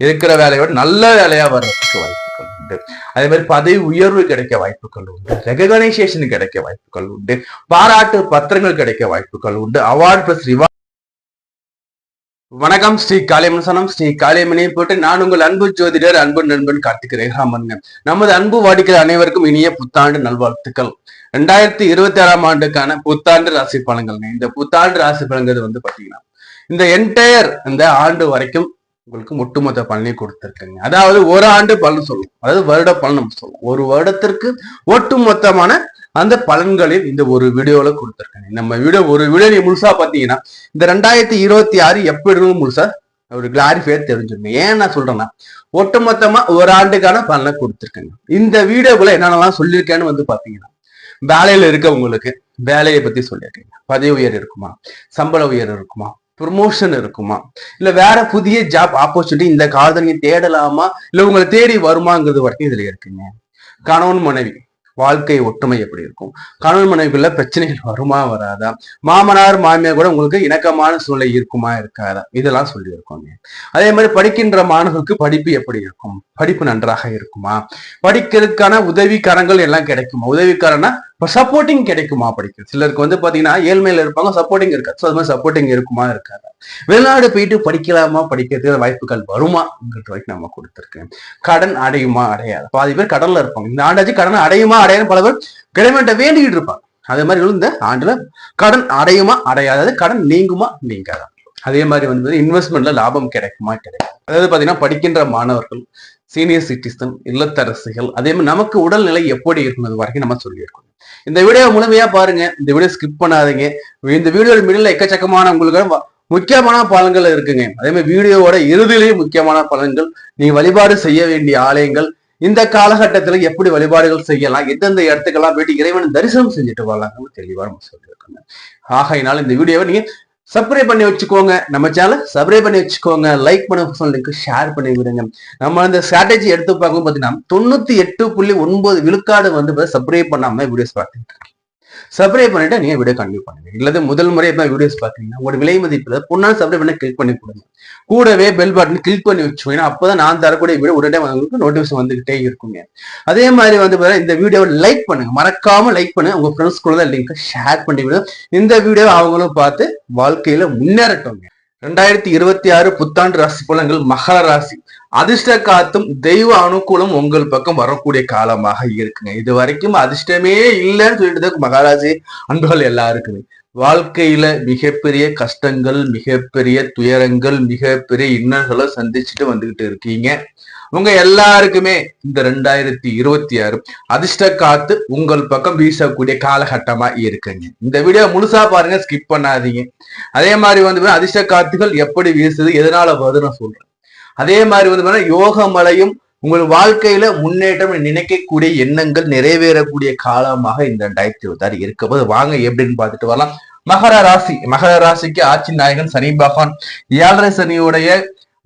இருக்கிற வேலையை விட நல்ல வேலையா வர்றதுக்கு வாய்ப்புகள் உண்டு. அதே மாதிரி பதவி உயர்வு கிடைக்க வாய்ப்புகள் உண்டு. ரெகனைசேஷன் கிடைக்க வாய்ப்புகள் உண்டு. பாராட்டு பத்திரங்கள் கிடைக்க வாய்ப்புகள் உண்டு. அவார்ட் பிளஸ் வணக்கம் ஸ்ரீ காளியமசனம் ஸ்ரீ காளியமனையை போட்டு நான் உங்கள் அன்பு ஜோதிடர் அன்பு நண்பன் கார்த்திக் ரேகாமன். நமது அன்பு வாடிக்கையாளர் அனைவருக்கும் இனிய புத்தாண்டு நல்வாழ்த்துக்கள். ரெண்டாயிரத்தி இருபத்தி ஆறாம் ஆண்டுக்கான புத்தாண்டு ராசி பலன்கள். இந்த புத்தாண்டு ராசி பலன்கள் வந்து பாத்தீங்கன்னா இந்த என்டையர் இந்த ஆண்டு வரைக்கும் உங்களுக்கு ஒட்டுமொத்த பலனை கொடுத்துருக்குங்க. அதாவது ஒரு ஆண்டு பலன் சொல்லும் அதாவது வருட பலன் நம்ம சொல்லுவோம். ஒரு வருடத்திற்கு ஒட்டுமொத்தமான அந்த பலன்களில் இந்த ஒரு வீடியோல கொடுத்துருக்கேன் நம்ம வீடியோ ஒரு வீடியோ நீ முழுசா பாத்தீங்கன்னா இந்த ரெண்டாயிரத்தி இருபத்தி ஆறு எப்படி இருக்கும் முழுசா ஒரு கிளாரிஃபையா தெரிஞ்சிருங்க. ஏன் நான் சொல்றேன்னா ஒட்டுமொத்தமா ஒரு ஆண்டுக்கான பலனை கொடுத்துருக்கேங்க. இந்த வீடியோக்குள்ள என்னென்னலாம் சொல்லியிருக்கேன்னு வந்து பாத்தீங்கன்னா வேலையில இருக்கவங்களுக்கு வேலையை பத்தி சொல்லியிருக்கேங்க. பதவி உயர் இருக்குமா? சம்பள உயர் இருக்குமா? ப்ரொமோஷன் இருக்குமா? இல்ல வேற புதிய ஜாப் ஆப்பர்ச்சுனிட்டி இந்த காலத்துல நீங்க தேடலாமா? இல்ல உங்களை தேடி வருமாங்கிறது வரைக்கும் இதுல இருக்குங்க. கணவன் மனைவி வாழ்க்கை ஒற்றுமை எப்படி இருக்கும்? கணவன் மனைவிக்குள்ள பிரச்சனைகள் வருமா வராதா? மாமனார் மாமியார் கூட உங்களுக்கு இணக்கமான சூழ்நிலை இருக்குமா இருக்காதா? இதெல்லாம் சொல்லியிருக்கோங்க. அதே மாதிரி படிக்கின்ற மாணவர்களுக்கு படிப்பு எப்படி இருக்கும்? படிப்பு நன்றாக இருக்குமா? படிக்கிறதுக்கான உதவிக்காரங்கள் எல்லாம் கிடைக்குமா? உதவிக்காரனா இப்போ சப்போர்ட்டிங் கிடைக்குமா படிக்கிறது சிலருக்கு வந்து பாத்தீங்கன்னா ஏழ்மையில இருப்பாங்க சப்போர்ட்டிங் இருக்காது. ஸோ அது மாதிரி சப்போர்ட்டிங் இருக்குமா இருக்காது. வெளிநாடு போயிட்டு படிக்கலாமா படிக்கிறதுக்கு வாய்ப்புகள் வருமாங்கிறது வரைக்கும் நம்ம கொடுத்துருக்கேன். கடன் அடையுமா அடையாது. பாதி பேர் கடன்ல இருப்பாங்க. இந்த ஆண்டாச்சு கடன் அடையுமா அடையாது பல பேர் கிடைமட்ட வேண்டிக்கிட்டு இருப்பாங்க. அதே மாதிரி இந்த ஆண்டுல கடன் அடையுமா அடையாது. கடன் நீங்குமா நீங்காதான் அதே மாதிரி வந்து இன்வெஸ்ட்மெண்ட்ல லாபம் கிடைக்குமா கிடைக்கும் அதாவது பாத்தீங்கன்னா படிக்கின்ற மாணவர்கள் சீனியர் சிட்டிசன் இல்லத்தரசிகள் அதே மாதிரி நமக்கு உடல்நிலை எப்படி இருக்கும் வரைக்கும் நம்ம சொல்லியிருக்கோம். இந்த வீடியோ முழுமையா பாருங்க. இந்த வீடியோ ஸ்கிப் பண்ணாதீங்க. இந்த வீடியோ மிடில் எக்கச்சக்கமான உங்களுக்கு முக்கியமான பலன்கள் இருக்குங்க. அதே மாதிரி வீடியோவோட இறுதியிலேயே முக்கியமான பலன்கள். நீங்க வழிபாடு செய்ய வேண்டிய ஆலயங்கள். இந்த காலகட்டத்துல எப்படி வழிபாடுகள் செய்யலாம்? எந்தெந்த இடத்துக்கெல்லாம் போயிட்டு இறைவன் தரிசனம் செஞ்சுட்டு வரலாம்னு தெளிவா நம்ம சொல்லியிருக்கோங்க. ஆகையினால் இந்த வீடியோவை நீங்க சப்ஸ்கிரைப் பண்ணி வச்சுக்கோங்க. நம்ம சேனல் சப்ஸ்கிரைப் பண்ணி வச்சுக்கோங்க. லைக் பண்ண லிங்க் ஷேர் பண்ணி விடுங்க. நம்ம அந்த ஸ்ட்ராட்டஜி எடுத்து பார்க்கும் பார்த்தீங்கன்னா தொண்ணூத்தி எட்டு புள்ளி ஒன்பது விழுக்காடு வந்து சப்ஸ்கிரைப் பண்ணாம வீடியோஸ் பார்த்துட்டு சப்ஸ்கிரைப் பண்ணிட்டு நீங்க வீடியோ கண்டினியூ பண்ணுங்க இல்லது முதல் முறை எப்போ வீடியோஸ் பாத்தீங்கன்னா உங்களோட விலை மதிப்பில் பொண்ணா சப்ஸ்கிரைப் பண்ண கிளிக் பண்ணி கொடுங்க கூடவே பெல் பட்டன் கிளிக் பண்ணி வச்சுக்கோங்க. அப்பதான் நான் தரக்கூடிய வீடியோ உடனே உங்களுக்கு நோட்டிபிகேஷன் வந்துகிட்டே இருக்குங்க. அதே மாதிரி வந்து இந்த வீடியோவை லைக் பண்ணுங்க. மறக்காம லைக் பண்ணுங்க. உங்க ஃப்ரெண்ட்ஸ் கூட லிங்க் ஷேர் பண்ணி விடுங்க இந்த வீடியோ அவங்களும் பார்த்து வாழ்க்கையில முன்னேறட்டுங்க ரெண்டாயிரத்தி இருபத்தி ஆறு புத்தாண்டு ராசி பலன்கள் மகர ராசி. அதிர்ஷ்ட காத்தும் தெய்வ அனுகூலம் உங்கள் பக்கம் வரக்கூடிய காலமாக இருக்குங்க. இது வரைக்கும் அதிர்ஷ்டமே இல்லைன்னு சொல்லிட்டு மகாராஜி அன்புகள் எல்லாருக்குமே. வாழ்க்கையில மிகப்பெரிய கஷ்டங்கள் மிகப்பெரிய துயரங்கள் மிகப்பெரிய இன்னல்களை சந்திச்சுட்டு வந்துகிட்டு இருக்கீங்க. உங்க எல்லாருக்குமே இந்த ரெண்டாயிரத்தி இருபத்தி ஆறு அதிர்ஷ்ட காத்து உங்கள் பக்கம் வீசக்கூடிய காலகட்டமா இருக்குங்க. இந்த வீடியோ முழுசா பாருங்க ஸ்கிப் பண்ணாதீங்க. அதே மாதிரி வந்து அதிர்ஷ்ட காத்துகள் எப்படி வீசுது எதனால வருதுன்னு சொல்றேன். அதே மாதிரி வந்து யோக மலையும் உங்கள் வாழ்க்கையில முன்னேற்றம் நினைக்கக்கூடிய எண்ணங்கள் நிறைவேறக்கூடிய காலமாக இந்த ரெண்டாயிரத்தி இருபத்தி ஆறு இருக்க வாங்க எப்படின்னு பார்த்துட்டு வரலாம். மகர ராசி. மகர ராசிக்கு ஆட்சி நாயகன் சனி பகவான். ஏழரை சனியுடைய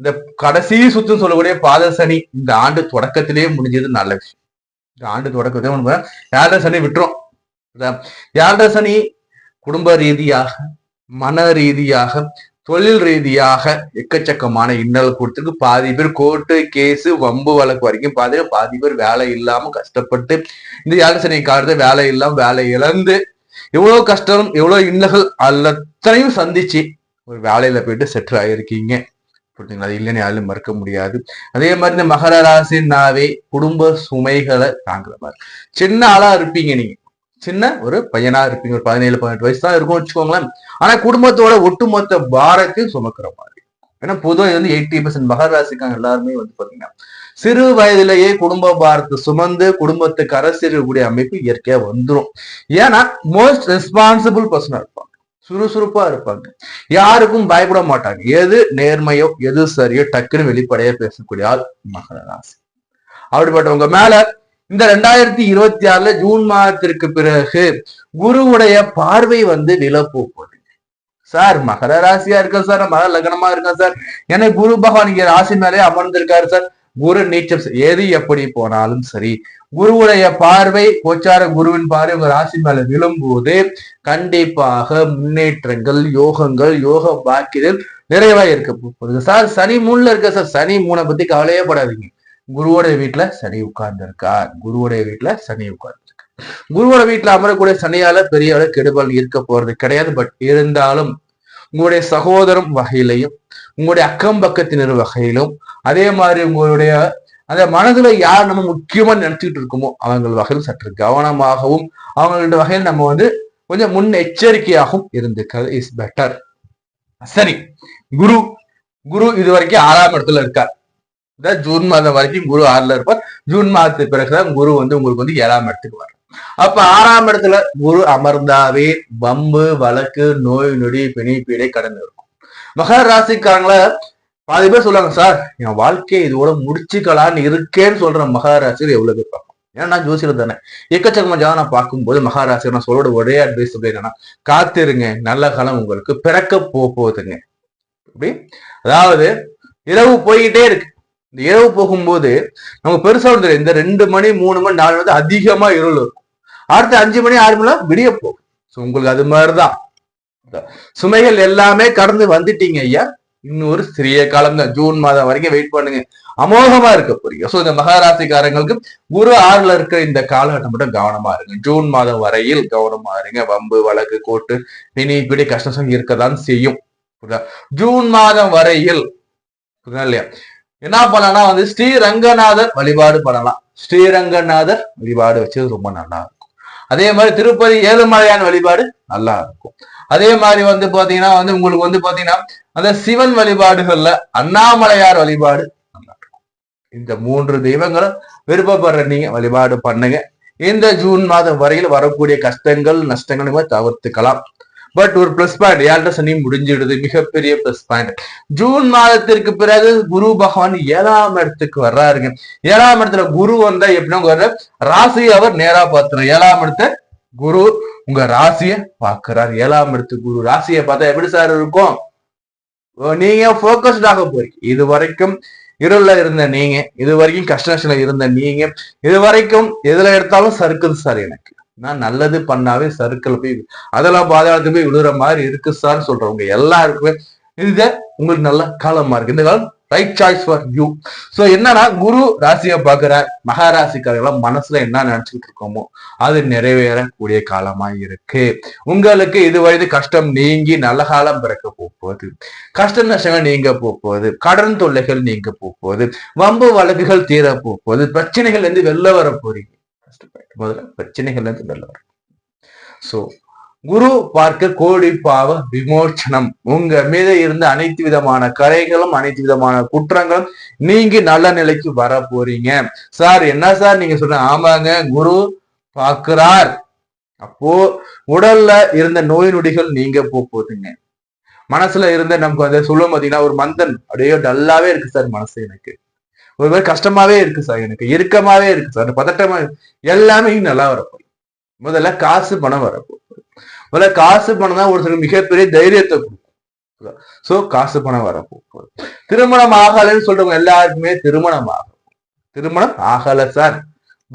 இந்த கடைசி சுத்தம் சொல்லக்கூடிய பாத சனி. இந்த ஆண்டு தொடக்கத்திலேயே முடிஞ்சது நல்ல விஷயம். இந்த ஆண்டு தொடக்கத்திலே ஏழரை சனி விட்டுரும். ஏழரை சனி குடும்ப ரீதியாக மன ரீதியாக தொழில் ரீதியாக எக்கச்சக்கமான இன்னல் கொடுத்துருக்கு. பாதி பேர் கோர்ட்டு கேஸு வம்பு வழக்கு வரைக்கும் பாதி பாதி பேர் வேலை இல்லாம கஷ்டப்பட்டு இந்த ஏழரை சனி காலத்தை வேலை இல்லாம வேலை இழந்து எவ்வளவு கஷ்டம் எவ்வளவு இன்னல்கள் அத்தனையும் சந்திச்சு ஒரு வேலையில போயிட்டு செட்டில் ஆகியிருக்கீங்க புரிஞ்சுங்களா? அது இல்லைன்னு யாரும் மறுக்க முடியாது. அதே மாதிரி இந்த மகர ராசினாவே குடும்ப சுமைகளை தாங்குற மாதிரி. சின்ன ஆளா இருப்பீங்க நீங்க. சின்ன ஒரு பையனா இருப்பீங்க. ஒரு பதினேழு பதினெட்டு வயசு தான் இருக்கும் வச்சுக்கோங்களேன். ஆனா குடும்பத்தோட ஒட்டுமொத்த பாரத்தையும் சுமக்கிற மாதிரி. ஏன்னா பொதுவாக இது வந்து எயிட்டி பர்சன்ட் மகர ராசிக்காங்க எல்லாருமே வந்து பாத்தீங்கன்னா சிறு வயதிலேயே குடும்ப பாரத்தை சுமந்து குடும்பத்துக்கு அரசியக்கூடிய அமைப்பு இயற்கையா வந்துடும் ஏன்னா மோஸ்ட் ரெஸ்பான்சிபிள் பர்சனா இருப்பாங்க. சுறுசுறுப்பா இருப்பாங்க. யாருக்கும் பயப்பட மாட்டாங்க. எது நேர்மையோ எது சரியோ டக்குன்னு வெளிப்படையா பேசக்கூடிய ஆள் மகர ராசி. அப்படிப்பட்டவங்க மேல இந்த ரெண்டாயிரத்தி இருபத்தி ஆறுல ஜூன் மாதத்திற்கு பிறகு குருவுடைய பார்வை வந்து நிலப்போகுது சார் மகர ராசியா இருக்கேன் சார். மகர லக்னமா இருக்கேன் சார். எனக்கு குரு பகவான் இங்க ராசி மேலே அமர்ந்திருக்காரு சார். குரு நீச்சம் எது எப்படி போனாலும் சரி குருவுடைய பார்வை கோச்சார குருவின் பார்வை உங்க ராசி மேல விழும்போது கண்டிப்பாக முன்னேற்றங்கள் யோகங்கள் யோக பாக்கியத்தில் நிறைவா இருக்க போகுது. சார் சனி மூணுல இருக்க சார் சனி மூணை பத்தி கவலையே படாதீங்க. குருவோடைய வீட்டுல சனி உட்கார்ந்து இருக்கார் குருவோடைய வீட்டுல சனி உட்கார்ந்து குருவோட வீட்டுல அமரக்கூடிய சனியால பெரிய அளவு கெடுபல் இருக்க போறது கிடையாது. பட் இருந்தாலும் உங்களுடைய சகோதரம் வகையிலையும் உங்களுடைய அக்கம் பக்கத்தினர் வகையிலும் அதே மாதிரி உங்களுடைய அந்த மனதுல யார் நம்ம முக்கியமா நினைச்சுட்டு இருக்கோமோ அவங்க வகையில் சற்று கவனமாகவும் அவங்களோட வகையில் நம்ம வந்து கொஞ்சம் முன் எச்சரிக்கையாகவும் இருந்துக்கிறது இஸ் பெட்டர் சரி குரு குரு இது வரைக்கும் ஆறாம் இடத்துல இருக்கார். ஜூன் மாதம் வரைக்கும் குரு ஆறுல இருப்பார். ஜூன் மாதத்துக்கு பிறகுதான் குரு வந்து உங்களுக்கு வந்து ஏழாம் இடத்துக்கு வர அப்ப ஆறாம் இடத்துல குரு அமர்ந்தாவே வம்பு வழக்கு நோய் நொடி பிணைப்பீடை பீடை கடந்து இருக்கும். மகர ராசிக்காரங்கள பாதி பேர் சொல்லுவாங்க சார் என் வாழ்க்கையை இதோட முடிச்சுக்கலான்னு இருக்கேன்னு சொல்ற மகாராசியர் எவ்வளவு பேர் பார்க்கும் ஏன்னா நான் ஜோசியர் தானே. எக்கச்சக்கமா ஜாதகம் பார்க்கும்போது மகாராசி நான் சொல்லோட ஒரே அட்வைஸ் என்னன்னா காத்திருங்க நல்ல காலம் உங்களுக்கு பிறக்க போகுதுங்க. அப்படி? அதாவது இரவு போய்கிட்டே இருக்கு. இந்த இரவு போகும்போது நம்ம பெருசா வந்து இந்த ரெண்டு மணி மூணு மணி நாலு மணி அதிகமா இருள் இருக்கும் அடுத்த அஞ்சு மணி ஆறு மணி விடிய போகும். ஸோ உங்களுக்கு அது மாதிரிதான். சுமைகள் எல்லாமே கடந்து வந்துட்டீங்க ஐயா. இன்னொரு சிறிய காலம் தான். ஜூன் மாதம் வரைக்கும் வெயிட் பண்ணுங்க. அமோகமா இருக்க போறீங்க. ஸோ இந்த மகாராசிக்காரங்களுக்கு குரு ஆறுல இருக்கிற இந்த காலகட்டம் மட்டும் கவனமா இருங்க. ஜூன் மாதம் வரையில் கவனமா இருங்க. வம்பு வழக்கு கோட்டு பிணி இப்படி கஷ்டம் இருக்கதான் செய்யும். ஜூன் மாதம் வரையில். இல்லையா? என்ன பண்ணலாம் வந்து ஸ்ரீரங்கநாதர் வழிபாடு பண்ணலாம். ஸ்ரீரங்கநாதர் வழிபாடு வச்சது ரொம்ப நல்லா இருக்கும். அதே மாதிரி திருப்பதி ஏழுமலையான் வழிபாடு நல்லா இருக்கும். அதே மாதிரி வந்து பாத்தீங்கன்னா வந்து உங்களுக்கு வந்து பாத்தீங்கன்னா அந்த சிவன் வழிபாடுகள்ல அண்ணாமலையார் வழிபாடு நல்லா இருக்கும். இந்த மூன்று தெய்வங்களும் விருப்பப்படுற நீங்க வழிபாடு பண்ணுங்க. இந்த ஜூன் மாதம் வரையில் வரக்கூடிய கஷ்டங்கள் நஷ்டங்கள் தவிர்த்துக்கலாம். பட் ஒரு பிளஸ் பாயிண்ட் ஏழரை சனி முடிஞ்சிடுது மிகப்பெரிய பிளஸ் பாயிண்ட் ஜூன் மாதத்திற்கு பிறகு குரு பகவான் ஏழாம் இடத்துக்கு வர்றாருங்க. ஏழாம் இடத்துல குரு வந்தா எப்படின்னா ராசி அவர் நேரா பார்த்துரும் ஏழாம் இடத்த குரு உங்க ராசிய பாக்குறாரு ஏழாம் இடத்து குரு ராசியை பார்த்தா எப்படி சார் இருக்கும்? நீங்க போக்கஸ்டாக போறீங்க. இது வரைக்கும் இருள இருந்த நீங்க இது வரைக்கும் கஷ்ட இருந்த நீங்க இது வரைக்கும் எதுல எடுத்தாலும் சறுக்குது சார் எனக்கு. நான் நல்லது பண்ணாவே சர்க்கிள் போய் அதெல்லாம் பாதாளத்துக்கு போய் விழுற மாதிரி இருக்கு சார் சொல்றவங்க எல்லாருக்குமே. இது உங்களுக்கு நல்ல காலமா இருக்கு. இந்த காலம் right choice for you so என்னன்னா குரு ராசியை பாக்குறார் மகாராசிக்காரர்கள் மனசுல என்ன நினைச்சுக்கிட்டு இருக்கோமோ அது நிறைவேறக்கூடிய காலமா இருக்கு. உங்களுக்கு இது வயது கஷ்டம் நீங்கி நல்ல காலம் பிறக்க போகுது கஷ்ட நஷ்டங்கள் நீங்க போகுது கடன் தொல்லைகள் நீங்க போகுது வம்பு வழக்குகள் தீர போகுது பிரச்சனைகள் இருந்து வெளில வர போறீங்க முதல்ல பிரச்சனைகள்ல இருந்து வெளில வரும் சோ குரு பார்க்க கோடி பாவ விமோச்சனம். உங்க மீத இருந்த அனைத்து விதமான கரைகளும் அனைத்து விதமான குற்றங்களும் நீங்க நல்ல நிலைக்கு வர போறீங்க. சார் என்ன சார் நீங்க சொல்ற? ஆமாங்க குரு பாக்குறார் அப்போ உடல்ல இருந்த நோய் நொடிகள் நீங்க போகுதுங்க மனசுல இருந்த நமக்கு வந்து சொல்லும் பாத்தீங்கன்னா ஒரு மந்தன் அப்படியே டல்லாவே இருக்கு சார் மனசு எனக்கு. ஒரு மாதிரி கஷ்டமாவே இருக்கு சார் எனக்கு இறுக்கமாவே இருக்கு சார் பதட்டமா எல்லாமே நல்லா வரப்போகுது. முதல்ல காசு பணம் வரப்போகுது. முதல்ல காசு பணம் தான் ஒரு சில மிகப்பெரிய தைரியத்தை கொடுக்கும். சோ காசு பணம் வரப்போகுது. திருமணம் ஆகலைன்னு சொல்றவங்க எல்லாருக்குமே திருமணம் ஆகும் திருமணம் ஆகல சார்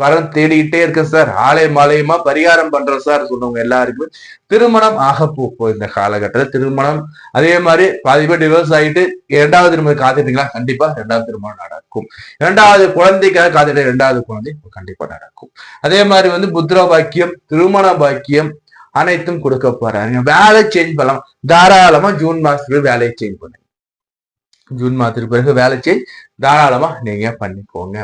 வரம் தேடிக்கிட்டே இருக்கேன் சார். ஆலை மாலையுமா பரிகாரம் பண்றோம் சார் சொன்னவங்க எல்லாருக்குமே. திருமணம் ஆக போகும் இந்த காலகட்டத்தில் திருமணம். அதே மாதிரி பாதி பேர் டிவோர்ஸ் ஆகிட்டு இரண்டாவது திருமணம் காத்துட்டீங்களா கண்டிப்பா இரண்டாவது திருமணம் நடக்கும். இரண்டாவது குழந்தைக்காக காத்துட்டு இரண்டாவது குழந்தை கண்டிப்பா நடக்கும். அதே மாதிரி வந்து புத்திர பாக்கியம் திருமண பாக்கியம் அனைத்தும் கொடுக்க போறாங்க வேலை சேஞ்ச் பண்ணலாம். தாராளமா ஜூன் மாசத்துக்கு வேலையை சேஞ்ச் பண்ணுங்க. ஜூன் மாதத்துக்கு பிறகு வேலை சேஞ்ச் தாராளமா நீங்க பண்ணிக்கோங்க.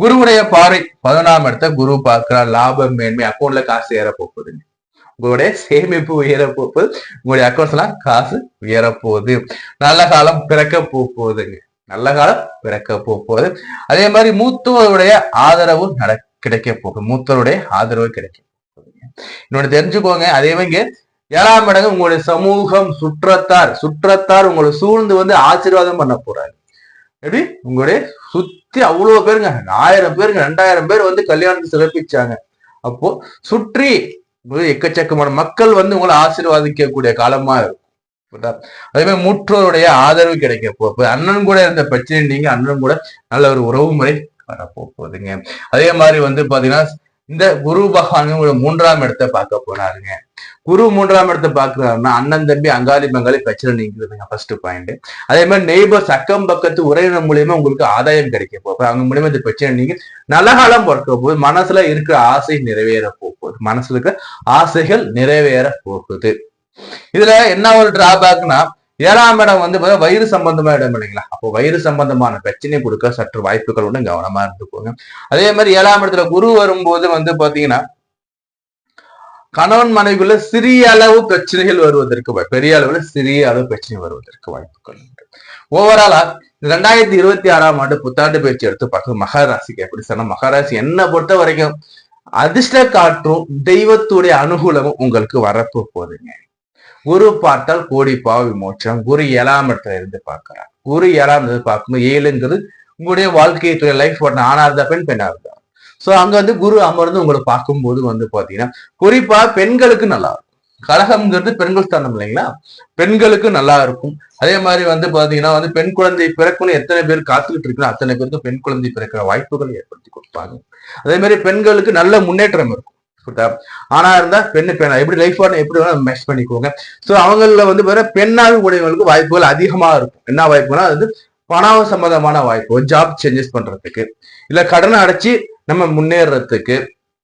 குருவுடைய பாறை பதினொன்றாம் இடத்த குரு பார்க்கிறார். லாபம் மேன்மை அக்கௌண்ட்ல காசு ஏற போகுதுங்க உங்களுடைய சேமிப்பு உயர போகுது உங்களுடைய அக்கௌண்ட்ஸ் எல்லாம் காசு உயர போகுது நல்ல காலம் பிறக்க போகுதுங்க. நல்ல காலம் பிறக்க போகுது. அதே மாதிரி மூத்தவருடைய ஆதரவு நட கிடைக்க போகுது. மூத்தவருடைய ஆதரவு கிடைக்க போகுதுங்க. இன்னொன்னு தெரிஞ்சுக்கோங்க. அதே மாதிரி ஏழாம் இடங்கு உங்களுடைய சமூகம் சுற்றத்தார். சுற்றத்தார் உங்களை சூழ்ந்து வந்து ஆசீர்வாதம் பண்ண போறாரு. எப்படி? உங்களுடைய சுத்தி அவ்வளவு பேருங்க. ஆயிரம் பேருங்க ரெண்டாயிரம் பேர் வந்து கல்யாணத்தை சிறப்பிச்சாங்க. அப்போ சுற்றி எக்கச்சக்கமான மக்கள் வந்து உங்களை ஆசீர்வாதிக்கக்கூடிய காலமா இருக்கும். அதே மாதிரி முற்றோருடைய ஆதரவு கிடைக்க போகுது அண்ணன் கூட இருந்த பிரச்சனை நீங்க அண்ணன் கூட நல்ல ஒரு உறவு முறை வரப்போகுதுங்க. அதே மாதிரி வந்து பாத்தீங்கன்னா இந்த குரு பகவான் மூன்றாம் இடத்தை பார்க்க போனாருங்க. குரு மூன்றாம் இடத்தை பாக்குறாருன்னா அண்ணன் தம்பி அங்காளி பங்காளி பிரச்சனை நீங்கிறதுங்க ஃபர்ஸ்ட் பாயிண்ட் அதே மாதிரி நெய்பர்ஸ் அக்கம் பக்கத்து உறவினர் மூலியமா உங்களுக்கு ஆதாயம் கிடைக்க போகுது. அவங்க மூலியமா இந்த பிரச்சனை நீங்க நல்ல காலம் பிறக்க போகுது. மனசுல இருக்கிற ஆசை நிறைவேற போகுது. மனசுல இருக்கிற ஆசைகள் நிறைவேற போகுது. இதுல என்ன ஒரு டிராபேக்னா ஏழாம் இடம் வந்து வயிறு சம்பந்தமா இடம் இல்லைங்களா? அப்போ வயிறு சம்பந்தமான பிரச்சனை கொடுக்க சற்று வாய்ப்புகள் கவனமா கவனமா இருந்துக்கோங்க. அதே மாதிரி ஏழாம் இடத்துல குரு வரும்போது வந்து பாத்தீங்கன்னா கணவன் மனைவிக்குள்ள சிறிய அளவு பிரச்சனைகள் வருவதற்கு வாய்ப்பு பெரிய அளவுல சிறிய அளவு பிரச்சனை வருவதற்கு வாய்ப்புகள் உண்டு. ஓவராலா ரெண்டாயிரத்தி இருபத்தி ஆறாம் ஆண்டு புத்தாண்டு பயிற்சி எடுத்து பார்க்க மகாராசிக்கு எப்படி சொன்னா மகாராசி என்ன பொறுத்த வரைக்கும் அதிர்ஷ்ட காற்றும் தெய்வத்துடைய அனுகூலமும் உங்களுக்கு வரப்போ போதுங்க குரு பார்த்தால் கோடி பாவ விமோச்சனம் குரு ஏழாம் இடத்துல இருந்து பார்க்கிறார். குரு ஏழாம் இடத்துல பார்க்கும்போது ஏழுங்கிறது உங்களுடைய வாழ்க்கையை துறை லைஃப் பண்ண ஆனா இருந்தா பெண் பெண்ணா இருந்தா சோ அங்க வந்து குரு அமர்ந்து உங்களை பார்க்கும்போது வந்து பாத்தீங்கன்னா குறிப்பா பெண்களுக்கு நல்லா இருக்கும். கழகம்ங்கிறது பெண்கள் ஸ்தானம் இல்லைங்களா? பெண்களுக்கு நல்லா இருக்கும். அதே மாதிரி வந்து பாத்தீங்கன்னா வந்து பெண் குழந்தை பிறக்கணும்னு எத்தனை பேர் காத்துக்கிட்டு இருக்கணும் அத்தனை பேருக்கு பெண் குழந்தை பிறக்கிற வாய்ப்புகள் ஏற்படுத்தி கொடுப்பாங்க. அதே மாதிரி பெண்களுக்கு நல்ல முன்னேற்றம் இருக்கும். ஆனா இருந்தா பெண்ணு பெண்ணா எப்படி லைஃப் எப்படி வேணா மேட்ச் பண்ணிக்கோங்க. சோ அவங்கள வந்து வேற பெண்ணாக உடையவங்களுக்கு வாய்ப்புகள் அதிகமா இருக்கும். என்ன வாய்ப்புனா அது பணம் சம்பந்தமான வாய்ப்பு ஜாப் சேஞ்சஸ் பண்றதுக்கு இல்ல கடனை அடைச்சு நம்ம முன்னேறதுக்கு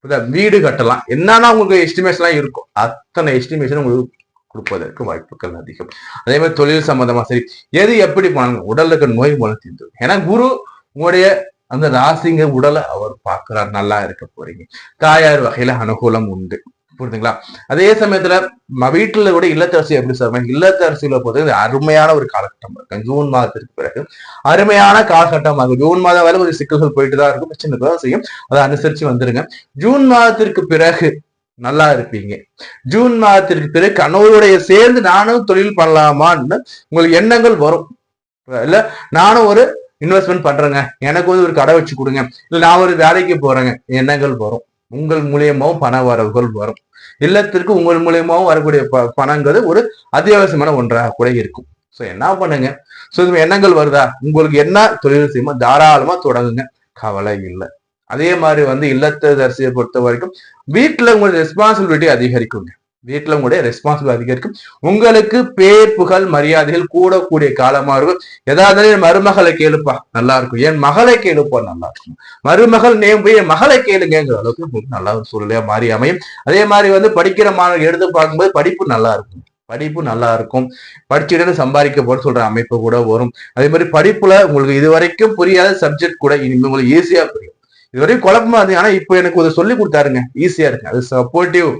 புரியுதா? வீடு கட்டலாம் என்னன்னா உங்களுக்கு எஸ்டிமேஷன்லாம் இருக்கும் அத்தனை எஸ்டிமேஷன் உங்களுக்கு கொடுப்பதற்கு வாய்ப்புகள் அதிகம். அதே மாதிரி தொழில் சம்பந்தமா சரி எது எப்படி பண்ணணும் உடலுக்கு நோய் மூலம் தீர்ந்து ஏன்னா குரு உங்களுடைய அந்த ராசிங்க உடலை அவர் பார்க்கிறார் நல்லா இருக்க போறீங்க. தாயார் வகையில அனுகூலம் உண்டு. புரியுதுங்களா? அதே சமயத்துல ம- வீட்டுல கூட இல்லத்தரசி எப்படி சொல்றேன் இல்லத்தரசியில பொறுத்த அருமையான ஒரு காலகட்டம். இருக்கும் ஜூன் மாதத்திற்கு பிறகு அருமையான காலகட்டமாக ஜூன் மாதம் வரை கொஞ்சம் சிக்கல்கள் போயிட்டு தான் இருக்கும். பிரச்சனை தான் செய்யும். அதை அனுசரிச்சு வந்துருங்க. ஜூன் மாதத்திற்கு பிறகு நல்லா இருப்பீங்க. ஜூன் மாதத்திற்கு பிறகு கணவருடைய சேர்ந்து நானும் தொழில் பண்ணலாமான்னு உங்களுக்கு எண்ணங்கள் வரும். இல்ல நானும் ஒரு இன்வெஸ்ட்மெண்ட் பண்றேங்க. எனக்கு வந்து ஒரு கடை வச்சு கொடுங்க. இல்ல நான் ஒரு வேலைக்கு போறேங்க. எண்ணங்கள் வரும். உங்கள் மூலியமாகவும் பண வரவுகள் வரும். இல்லத்திற்கு உங்கள் மூலியமாகவும் வரக்கூடிய ப- பணங்கிறது ஒரு அத்தியாவசியமான ஒன்றாக கூட இருக்கும். ஸோ என்ன பண்ணுங்க? ஸோ இது எண்ணங்கள் வருதா? உங்களுக்கு என்ன தொழில் செய்யுமோ தாராளமாக தொடங்குங்க. கவலை இல்லை. அதே மாதிரி வந்து இல்லத்தரசியை பொறுத்த வரைக்கும் வீட்டில் உங்களுடைய ரெஸ்பான்சிபிலிட்டி அதிகரிக்குங்க. வீட்டில் உங்களுடைய ரெஸ்பான்சிபிள் அதிகரிக்கும். உங்களுக்கு பேர் புகழ் மரியாதைகள் கூடக்கூடிய காலமா இருக்கும். ஏதாவது என் மருமகளை கேளுப்பா நல்லா இருக்கும். என் மகளை கேளுப்பா நல்லா இருக்கும். மருமகள் நேம் போய் என் மகளை கேளுங்கிற அளவுக்கு உங்களுக்கு நல்ல ஒரு சூழ்நிலையா மாறி அமையும். அதே மாதிரி வந்து படிக்கிற மாணவர்கள் எடுத்து பார்க்கும்போது படிப்பு நல்லா இருக்கும். படிப்பு நல்லா இருக்கும். படிச்சுட்டு சம்பாதிக்க போட சொல்ற அமைப்பு கூட வரும். அதே மாதிரி படிப்புல உங்களுக்கு இது வரைக்கும் புரியாத சப்ஜெக்ட் கூட இனிமே உங்களுக்கு ஈஸியா புரியும். இது வரையும் குழப்பமா இருந்தது. ஆனா இப்போ எனக்கு ஒரு சொல்லி கொடுத்தாருங்க. ஈஸியா இருக்கு. அது சப்போர்ட்டிவ்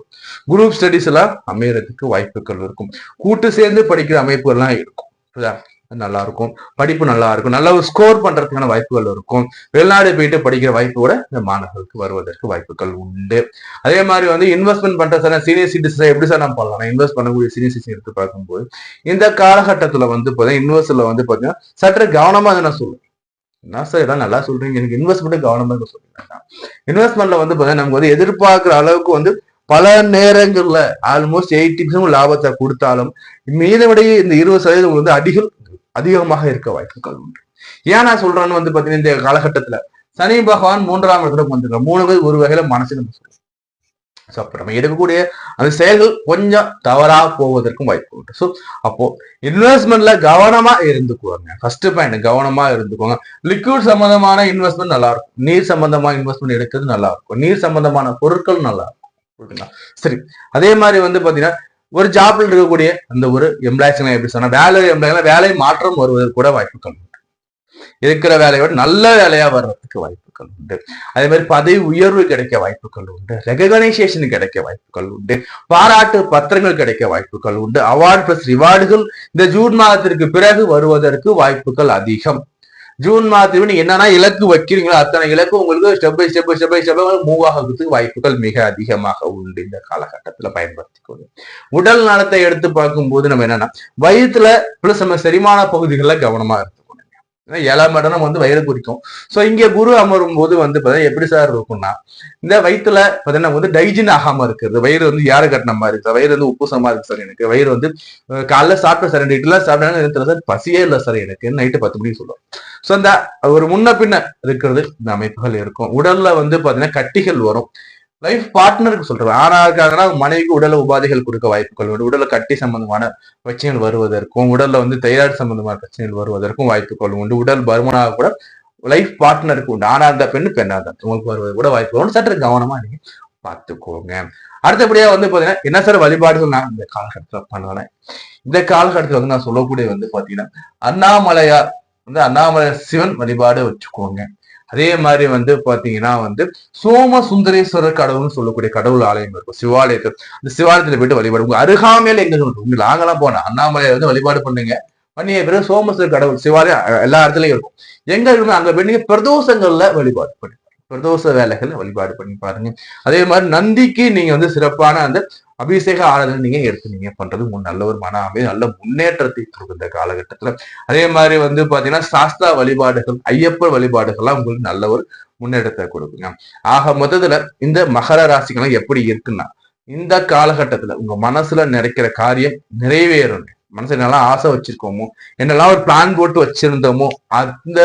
குரூப் ஸ்டடிஸ் எல்லாம் அமையறதுக்கு வாய்ப்புகள் இருக்கும். கூட்டு சேர்ந்து படிக்கிற அமைப்பு எல்லாம் இருக்கும் நல்லா இருக்கும் படிப்பு நல்லா இருக்கும் நல்ல ஒரு ஸ்கோர் பண்றதுக்கான வாய்ப்புகள் இருக்கும். வெளிநாடு போயிட்டு படிக்கிற வாய்ப்பு கூட இந்த மாணவர்களுக்கு வருவதற்கு வாய்ப்புகள் உண்டு. அதே மாதிரி வந்து இன்வெஸ்ட்மெண்ட் பண்ற சார் சீனியர் சிட்டிசன் எப்படி சார் நம்ம பண்ணலாம்? இன்வெஸ்ட் பண்ணக்கூடிய சீனியர் சிட்டிசன் எடுத்து பார்க்கும்போது இந்த காலகட்டத்துல வந்து பார்த்தீங்கன்னா இன்வெஸ்ட்ல வந்து பார்த்தீங்கன்னா சற்று கவனமா அதை நான் சொல்லுவேன். என்ன சார் இதான் நல்லா சொல்றீங்க. எனக்கு இன்வெஸ்ட்மெண்ட் கவனமா சொல்றீங்க. இன்வெஸ்ட்மெண்ட்ல வந்து பாத்தீங்கன்னா நமக்கு வந்து எதிர்பார்க்கிற அளவுக்கு வந்து பல நேரங்கள்ல ஆல்மோஸ்ட் எயிட்டி பர்சன்ட் லாபத்தை கொடுத்தாலும் மீதவிடைய இந்த இருபது சதவீதம் வந்து அதிகம் அதிகமாக இருக்க வாய்ப்புகள் உண்டு. ஏன் நான் சொல்றேன்னு வந்து பாத்தீங்கன்னா இந்த காலகட்டத்துல சனி பகவான் மூன்றாம் இடத்துல வந்துருக்க மூணு ஒரு வகையில மனசு நம்ம ஸோ அப்போ நம்ம எடுக்கக்கூடிய அந்த செயல்கள் கொஞ்சம் தவறாக போவதற்கும் வாய்ப்பு உண்டு. ஸோ அப்போ இன்வெஸ்ட்மெண்ட்ல கவனமா இருந்துக்குவாங்க ஃபர்ஸ்ட் பாயிண்ட் கவனமா இருந்துக்குவாங்க லிக்விட் சம்பந்தமான இன்வெஸ்ட்மெண்ட் நல்லா இருக்கும் நீர் சம்பந்தமா இன்வெஸ்ட்மெண்ட் எடுக்கிறது நல்லா இருக்கும் நீர் சம்பந்தமான பொருட்கள் நல்லா இருக்கும் சரி. அதே மாதிரி வந்து பாத்தீங்கன்னா ஒரு ஜாப்ல இருக்கக்கூடிய அந்த ஒரு எம்ப்ளாய்ஸ் எப்படி சொன்னா வேலை எம்ப்ளாய்ஸ் வேலை மாற்றம் வருவதற்கு கூட வாய்ப்பு கம்மி. இருக்கிற வேலையோட நல்ல வேலையா வர்றதுக்கு வாய்ப்புகள் உண்டு. அதே மாதிரி பதவி உயர்வு கிடைக்க வாய்ப்புகள் உண்டு. ரெகனைசேஷன் கிடைக்க வாய்ப்புகள் உண்டு. பாராட்டு பத்திரங்கள் கிடைக்க வாய்ப்புகள் உண்டு. அவார்டு பிளஸ் ரிவார்டுகள் இந்த ஜூன் மாதத்திற்கு பிறகு வருவதற்கு வாய்ப்புகள் அதிகம். ஜூன் மாதத்தில் நீங்க என்னன்னா இலக்கு வைக்கிறீங்களோ? அத்தனை இலக்கு உங்களுக்கு step by step step by step move ஆகிறதுக்கு வாய்ப்புகள் மிக அதிகமாக உண்டு இந்த காலகட்டத்துல பயன்படுத்திக்கொண்டு உடல் நலத்தை எடுத்து பார்க்கும்போது நம்ம என்னன்னா வயிற்றுல பிளஸ் நம்ம செரிமான பகுதிகளில் கவனமா இருக்கும் ஏழாம் இடம் வந்து வயிறு குறிக்கும். ஸோ இங்கே குரு அமரும் போது வந்து பார்த்தீங்கன்னா எப்படி சார் இருக்கும்னா இந்த வயிற்றுல பார்த்தீங்கன்னா வந்து டைஜின் ஆகாம இருக்கிறது. வயிறு வந்து யாரு கட்டின மாதிரி இருக்கு? வயிறு வந்து உப்புசமா இருக்கு சார் எனக்கு. வயிறு வந்து காலைல சாப்பிட்ட சார் ரெண்டு இட்லாம் சாப்பிட்டாங்க சார் பசியே இல்லை சார் எனக்கு. நைட்டு பத்து மணிக்கு சொல்லுவோம் ஸோ அந்த ஒரு முன்ன பின்ன இருக்கிறது இந்த அமைப்புகள் இருக்கும். உடல்ல வந்து பார்த்தீங்கன்னா கட்டிகள் வரும். லைஃப் பார்ட்னருக்கு சொல்றது. ஆனா இருக்காங்கன்னா மனைவிக்கு உடல உபாதைகள் கொடுக்க வாய்ப்புகள் உண்டு. உடல கட்டி சம்பந்தமான பிரச்சனைகள் வருவதற்கும் உடல்ல வந்து தைராய்டு சம்பந்தமான பிரச்சனைகள் வருவதற்கும் வாய்ப்புகள் உண்டு. உடல் பருமனாக கூட லைஃப் பார்ட்னருக்கு உண்டு. ஆனா இருந்தா பெண்ணு பெண்ணா இருந்தா உங்களுக்கு வருவது கூட வாய்ப்பு உண்டு. சற்று கவனமா நீங்க பார்த்துக்கோங்க. அடுத்தபடியா வந்து பாத்தீங்கன்னா என்ன சார் வழிபாடுகள் நான் இந்த காலகட்டத்துல பண்ணுவேன்? இந்த காலகட்டத்துல வந்து நான் சொல்லக்கூடிய வந்து பாத்தீங்கன்னா அண்ணாமலையார் வந்து அண்ணாமலை சிவன் வழிபாடு வச்சுக்கோங்க. அதே மாதிரி வந்து பாத்தீங்கன்னா வந்து சோம சுந்தரேஸ்வரர் கடவுள்னு சொல்லக்கூடிய கடவுள் ஆலயம் இருக்கும். சிவாலயத்தில் அந்த சிவாலயத்துல போயிட்டு வழிபாடு. உங்க அருகாமையில எங்க உங்க நாங்கெல்லாம் போனோம் அண்ணாமலையை வந்து வழிபாடு பண்ணுங்க. பண்ணிய பிறகு சோமசுந்தர கடவுள் சிவாலயம் எல்லா இடத்துலயும் இருக்கும். எங்க இருக்கணும் அங்க போய் நீங்க பிரதோஷங்கள்ல வழிபாடு பண்ணி பிரதோஷ வேலைகள்ல வழிபாடு பண்ணி பாருங்க. அதே மாதிரி நந்திக்கு நீங்க வந்து சிறப்பான அந்த அபிஷேக ஆராதனை நீங்க எடுத்து நீங்க பண்றது உங்களுக்கு நல்ல ஒரு மன அமைதி நல்ல முன்னேற்றத்தை கொடுக்கும் இந்த காலகட்டத்துல. அதே மாதிரி வந்து பாத்தீங்கன்னா சாஸ்தா வழிபாடுகள் ஐயப்பர் வழிபாடுகள்லாம் உங்களுக்கு நல்ல ஒரு முன்னேற்றத்தை கொடுக்குங்க. ஆக மொத்தத்துல இந்த மகர ராசிகள்லாம் எப்படி இருக்குன்னா இந்த காலகட்டத்துல உங்க மனசுல நிறைக்கிற காரியம் நிறைவேறும் மனசுல என்னெல்லாம் ஆசை வச்சிருக்கோமோ என்னெல்லாம் ஒரு பிளான் போட்டு வச்சிருந்தோமோ அந்த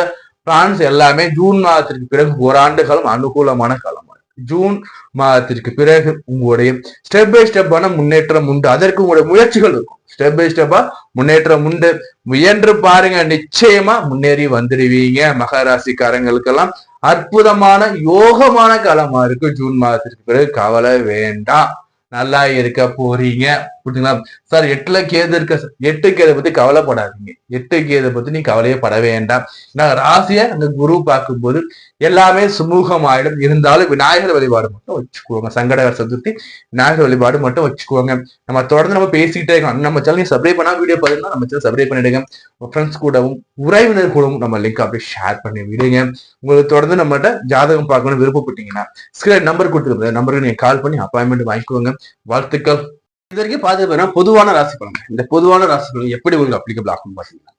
பிளான்ஸ் எல்லாமே ஜூன் மாதத்திற்கு பிறகு ஓராண்டு காலம் அனுகூலமான காலம் ஜூன் மாதத்திற்கு பிறகு உங்களுடைய ஸ்டெப் பை ஸ்டெப்பான முன்னேற்றம் உண்டு. அதற்கு உங்களுடைய முயற்சிகள் இருக்கும். ஸ்டெப் பை ஸ்டெப்பா முன்னேற்றம் உண்டு. முயன்று பாருங்க நிச்சயமா முன்னேறி வந்துடுவீங்க. மகராசிக்காரங்களுக்கெல்லாம் அற்புதமான யோகமான காலமா இருக்கு. ஜூன் மாதத்திற்கு பிறகு கவலை வேண்டாம். நல்லா இருக்க போறீங்க. புரிஞ்சுங்களா? சார் எட்டுல கேது இருக்க எட்டு கேதை பத்தி கவலைப்படாதீங்க. எட்டு கேதை பத்தி நீ கவலையே பட வேண்டாம். நான் ராசிய அந்த குரு பார்க்கும்போது எல்லாமே சுமூகமாயிடும். இருந்தாலும் விநாயகர் வழிபாடு மட்டும் வச்சுக்குவோங்க சங்கடகர் சதுர்த்தி விநாயகர் வழிபாடு மட்டும் வச்சுக்குவோங்க நம்ம தொடர்ந்து நம்ம பேசிக்கிட்டே இருக்கோம். நம்ம சேனல் சப்ஸ்கிரைப் பண்ணா வீடியோ பார்த்தீங்கன்னா நம்ம சேனல் சப்ஸ்கிரைப் பண்ணிடுங்க. உங்க ஃப்ரெண்ட்ஸ் கூடவும் உறவினர் கூடவும் நம்ம லிங்க் அப்படியே ஷேர் பண்ணி விடுங்க. உங்களுக்கு தொடர்ந்து நம்மகிட்ட ஜாதகம் பார்க்கணும்னு விருப்பப்பட்டீங்கன்னா ஸ்கிரீன் நம்பர் கொடுத்துருப்பேன். நம்பருக்கு நீங்க கால் பண்ணி அப்பாயின்மெண்ட் வாங்கிக்கோங்க. வாழ்த்துக்கள். இது வரைக்கும் பார்த்து பொதுவான ராசி பலன் இந்த பொதுவான ராசி பலன் எப்படி உங்களுக்கு அப்ளிகபிள் ஆகும் பாத்தீங்கன்னா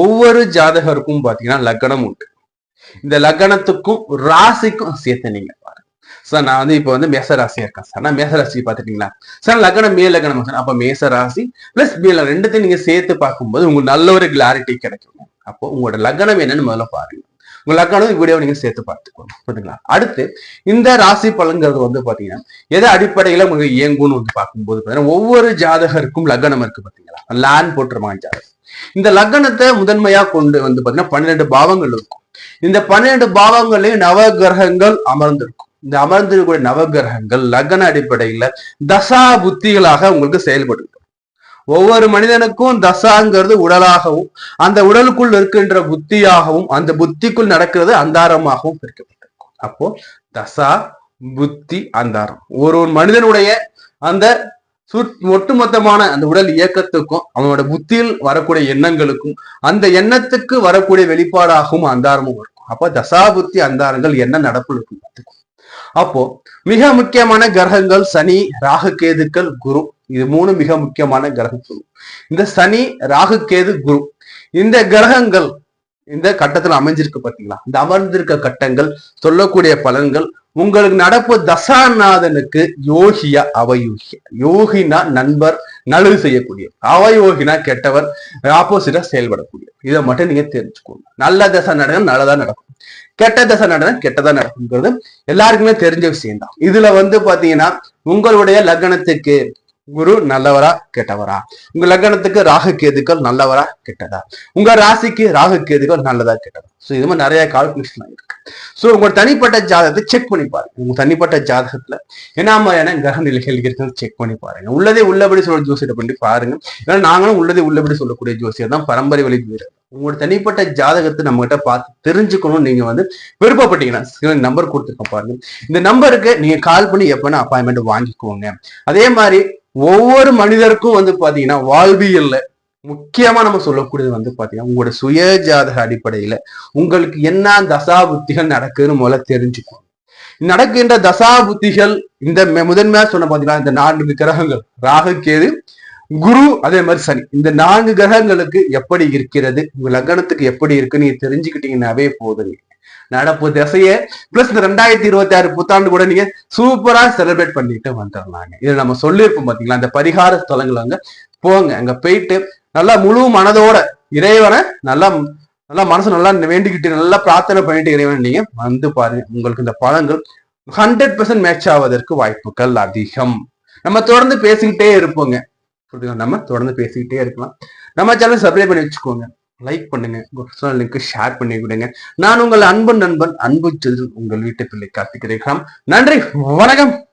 ஒவ்வொரு ஜாதகருக்கும் பாத்தீங்கன்னா லக்னம் உண்டு. இந்த லக்னத்துக்கும் ராசிக்கும் சேர்த்து நீங்க பாருங்க. சார் நான் வந்து இப்போ வந்து மேச ராசியா இருக்கேன் சார் நான் மேச ராசி பாத்துட்டீங்களா சார் லக்னம் மே லக்னம் சார் அப்ப மேச ராசி பிளஸ் மேல ரெண்டுத்தையும் நீங்க சேர்த்து பார்க்கும்போது உங்களுக்கு நல்ல ஒரு கிளாரிட்டி கிடைக்கும். அப்போ உங்களோட லக்னம் என்னன்னு முதல்ல பாருங்க. உங்கள் லக்னம் வீடியோ நீங்க சேர்த்து பார்த்துக்கோங்க. புரியுதுங்களா அடுத்து இந்த ராசி பலன்கிறது வந்து பாத்தீங்கன்னா எதை அடிப்படையில உங்களுக்கு இயங்கும்னு வந்து பார்க்கும்போது பாத்தீங்கன்னா ஒவ்வொரு ஜாதகருக்கும் லக்னம் இருக்கு பாத்தீங்களா? லேண்ட் போட்டுருமா ஜாதகம் இந்த லக்னத்தை முதன்மையா கொண்டு வந்து பாத்தீங்கன்னா பன்னிரெண்டு பாவங்கள் இருக்கும். இந்த பன்னிரெண்டு பாவங்களையும் நவ கிரகங்கள் அமர்ந்திருக்கும். இந்த அமர்ந்திருக்கக்கூடிய நவகிரகங்கள் லக்ன அடிப்படையில தசா புத்திகளாக உங்களுக்கு செயல்படும் ஒவ்வொரு மனிதனுக்கும் தசாங்கிறது உடலாகவும் அந்த உடலுக்குள் இருக்கின்ற புத்தியாகவும் அந்த புத்திக்குள் நடக்கிறது அந்தாரமாகவும் பிரிக்கப்பட்டிருக்கும். அப்போ தசா புத்தி அந்தாரம். ஒரு ஒரு மனிதனுடைய அந்த ஒட்டுமொத்தமான அந்த உடல் இயக்கத்துக்கும் அவனோட புத்தியில் வரக்கூடிய எண்ணங்களுக்கும் அந்த எண்ணத்துக்கு வரக்கூடிய வெளிப்பாடாகவும் அந்தாரமும் இருக்கும். அப்போ தசா புத்தி அந்தாரங்கள் என்ன நடப்பு இருக்கும் அப்போ மிக முக்கியமான கிரகங்கள் சனி ராகு கேதுக்கள் குரு. இது மூணு மிக முக்கியமான கிரகங்கள். இந்த சனி ராகு கேது குரு. இந்த கிரகங்கள் இந்த கட்டத்துல அமைஞ்சிருக்கு பாத்தீங்களா? இந்த அமர்ந்திருக்க கட்டங்கள் சொல்லக்கூடிய பலன்கள் உங்களுக்கு நடப்பு தசாநாதனுக்கு யோகியா அவயோகியா யோகினா நண்பர் நல்லது செய்யக்கூடிய அவயோகினா கெட்டவர் ஆப்போசிட்டா செயல்படக்கூடிய. இதை மட்டும் நீங்க தெரிஞ்சுக்கோங்க. நல்ல தசை நடனம் நல்லதா நடக்கும். கெட்ட தசை நடனம் கெட்டதா நடக்குங்கிறது எல்லாருக்குமே தெரிஞ்ச விஷயம் தான் இதுல வந்து பாத்தீங்கன்னா உங்களுடைய லக்னத்துக்கு குரு நல்லவரா கெட்டவரா? உங்க லக்னத்துக்கு ராகு கேதுக்கள் நல்லவரா கெட்டதா? உங்க ராசிக்கு ராகு கேதுக்கள் நல்லதா கெட்டதா? சோ இது மாதிரி நிறைய கால்குலேஷன் இருக்கு. சோ உங்களோட தனிப்பட்ட ஜாதகத்தை செக் பண்ணி பாருங்க. உங்க தனிப்பட்ட ஜாதகத்துல என்ன மாதிரியான கிரக நிலைகள் இருக்குன்னு செக் பண்ணி பாருங்க. உள்ளதே உள்ளபடி சொல்ற ஜோசியத்தை பண்ணி பாருங்க. ஏன்னா நாங்களும் உள்ளதே உள்ளபடி சொல்லக்கூடிய ஜோசியர் தான் பரம்பரை வழி வீரர். உங்களோட தனிப்பட்ட ஜாதகத்தை நம்ம கிட்ட பார்த்து தெரிஞ்சுக்கணும்னு நீங்க வந்து விருப்பப்பட்டீங்கன்னா சில நம்பர் கொடுத்துருக்கோம் பாருங்க. இந்த நம்பருக்கு நீங்க கால் பண்ணி எப்பனா அப்பாயின்மெண்ட் வாங்கிக்கோங்க. அதே மாதிரி ஒவ்வொரு மனிதருக்கும் வந்து பாத்தீங்கன்னா வாழ்வியல்ல முக்கியமா நம்ம சொல்லக்கூடியது வந்து பாத்தீங்கன்னா உங்களோட சுய ஜாதக அடிப்படையில உங்களுக்கு என்ன தசா புத்திகள் நடக்குதுன்னு முதல்ல தெரிஞ்சுக்கணும் நடக்கின்ற தசா புத்திகள் இந்த முதன்மையா சொன்ன பாத்தீங்கன்னா இந்த நான்கு கிரகங்கள் ராகு கேது குரு அதே மாதிரி சனி. இந்த நான்கு கிரகங்களுக்கு எப்படி இருக்கிறது உங்க லக்னத்துக்கு எப்படி இருக்குன்னு நீங்க தெரிஞ்சுக்கிட்டீங்கன்னாவே போதுங்க. நடப்பு திசைய பிளஸ் இந்த ரெண்டாயிரத்தி இருபத்தி ஆறு புத்தாண்டு கூட நீங்க சூப்பரா செலிப்ரேட் பண்ணிட்டு வந்துடலாங்க இது நம்ம சொல்லியிருப்போம் பாத்தீங்களா அந்த பரிகார ஸ்தலங்கள் அங்க போங்க அங்க போயிட்டு நல்லா முழு மனதோட இறைவனை நல்லா நல்லா மனசு நல்லா வேண்டிக்கிட்டு நல்லா பிரார்த்தனை பண்ணிட்டு இறைவன் நீங்க வந்து பாருங்க. உங்களுக்கு இந்த பழங்கள் ஹண்ட்ரட் பர்சன்ட் மேட்ச் ஆவதற்கு வாய்ப்புகள் அதிகம். நம்ம தொடர்ந்து பேசிக்கிட்டே இருப்போங்க. புரியுதுங்களா? நம்ம தொடர்ந்து பேசிக்கிட்டே இருக்கலாம். நம்ம சேனல் சப்ஸ்கிரைப் பண்ணி வச்சுக்கோங்க. லைக் பண்ணுங்க. லிங்க் ஷேர் பண்ணி விடுங்க நான் உங்கள் அன்பு நண்பன் அன்பு செல்வன் உங்கள் வீட்டு பிள்ளை கார்த்திக் நன்றி. வணக்கம்.